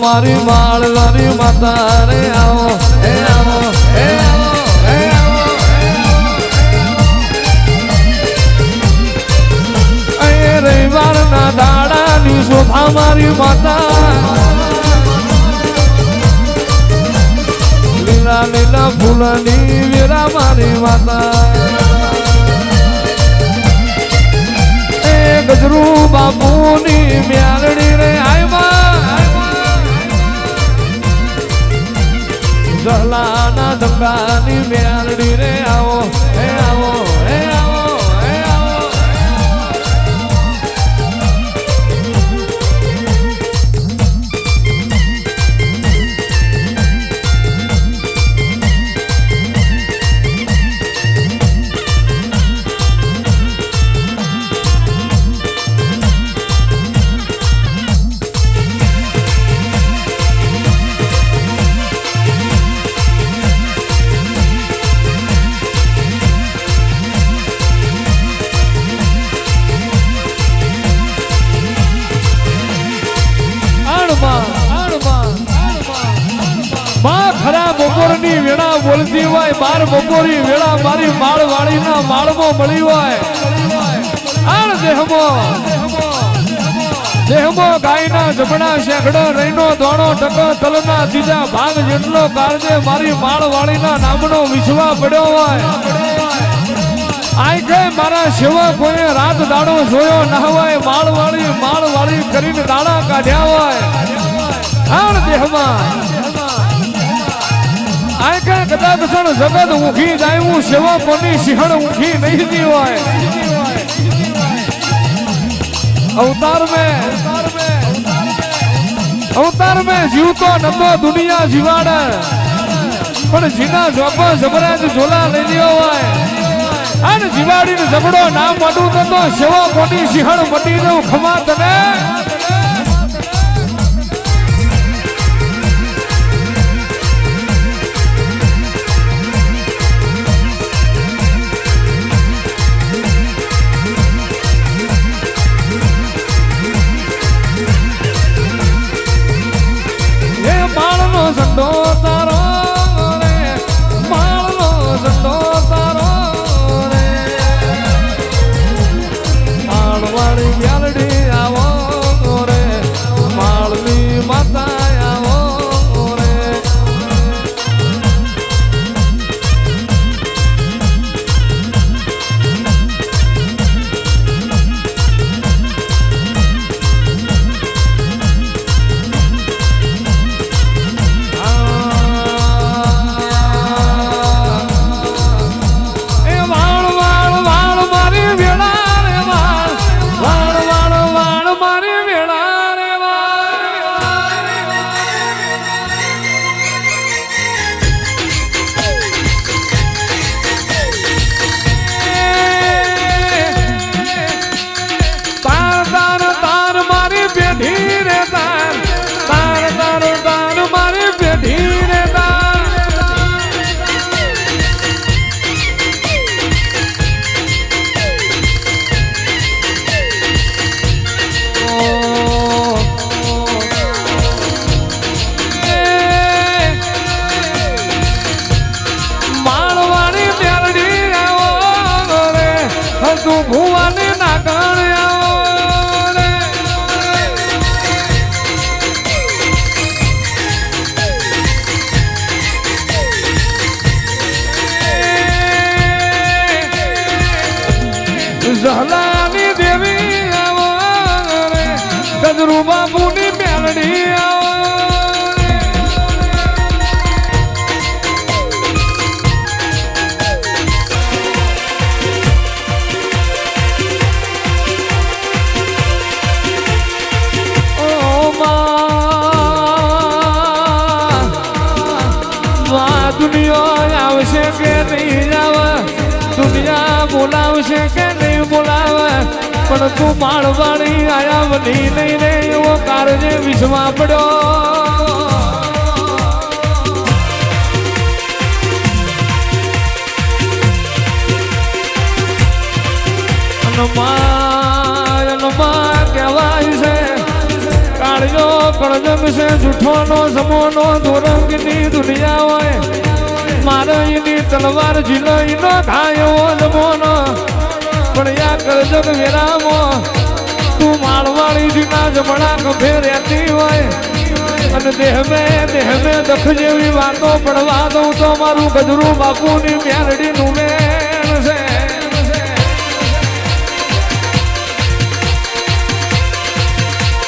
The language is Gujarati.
મારી માળવાની માતા રે આવો હે આવો હે આવો હે આવો. એ રવિવારના દાડાની શોભા મારી માતા. લીલા લીલા ફૂલની વેરા મારી માતા. ગજરુ બાપુની મ્યાલડી do do માં ખરા બપોરની વેળા બોલતી હોય, બાર બપોરી વેળા મારી માળ વાળીના માળમાં મળી હોય. આણ દેહમો. દેહમો ગાયના જમણા શેખડો રહીનો દોણો, ટકો તલના ત્રીજા ભાગ જેટલો કાળજે મારી માળ વાળીના નામનો વિશ્વા પડ્યો હોય. આંખે મારા સેવકોએ રાત દાડો જોયો ના હોય, માળવાળી માળવાળી કરીને દાડા કાઢ્યા હોય. આણ દેહમાં. આંખે કદાચ સણ જગત ઊંઘી જાય, હું સેવકોની સિંહણ ઊંઘી નહીં દી હોય અવતાર મે, અવતાર મેં જીવતો નતો દુનિયા જીવાડે. પણ જીના જોપો જબરાજ ઝોલા લઈ લ્યો હોય. અને જીવાડીને જબડો ના મળું તો સેવા કોની સિંહણ મટી દઉં ખમા તને. ભુવાની નાગણ આવો માં આવશે કે નહીં આવે દુનિયા બોલાવશે કે નહીં બોલાવે? પણ તું માળવાણી આયા વધી નહીં રે, એવો કારજે વિશ્વા પડ્યો. કાળજો કળજગ છે જૂઠોનો સમોનો, દોરંગની દુનિયા હોય. મારે તલવાર ઝીલો એનો ખાયો જમોનો પણ યા કળજગ વેરામો. તું માળવાળી જીના જમણા ખભે રહેતી હોય. અને દેહ મેં દેહ મેં દખ જેવી વાતો પડવા દઉં તો મારું ગજરું બાપુની નું મેં.